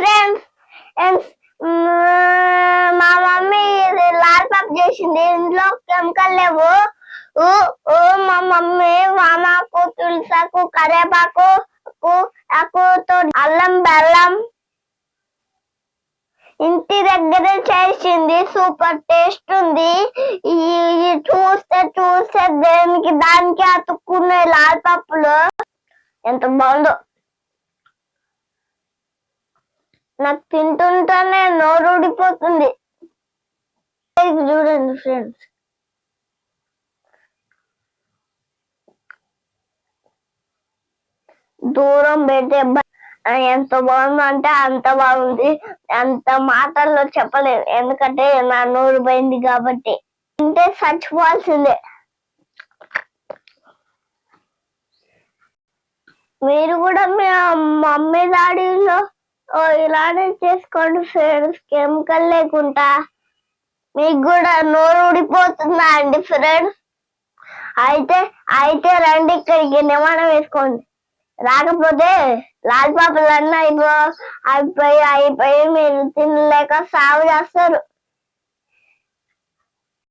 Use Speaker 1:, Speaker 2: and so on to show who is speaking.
Speaker 1: Friends మా mummy ఇది Lal pop చేసింది ఇంట్లో కెమికల్ లేవు మా మమ్మీ వామాకు తులసాకు కరేపాకు ఆకుతో అల్లం బెల్లం ఇంటి దగ్గర చేసింది సూపర్ టేస్ట్ ఉంది ఈ చూస్తే చూస్తే దేనికి దానికి అతుక్కునే లాల్ పప్పులు. ఎంత బాగుందో. నాకు తింటుంటేనే నోరు ఊడిపోతుంది. చూడండి ఫ్రెండ్స్. దూరం పెడితే ఎంత ఆ, ఎంత బాగుందంటే అంత బాగుంది. అంత మాటల్లో చెప్పలేదు ఎందుకంటే నా నోరు పోయింది కాబట్టి. తింటే చచ్చిపోవాల్సిందే. మీరు కూడా మీ మమ్మీ డాడీలో ఇలానే చేసుకోండి ఫ్రెండ్స్ కెమికల్ లేకుండా. మీకు కూడా నోరు ఊడిపోతుందా అండి ఫ్రెండ్స్? అయితే అయితే రండి ఇక్కడికి నిమానం వేసుకోండి. రాకపోతే లాల్ పాపలన్నీ అయిపో అయిపోయి అయిపోయి మీరు తినలేక సాగు చేస్తారు.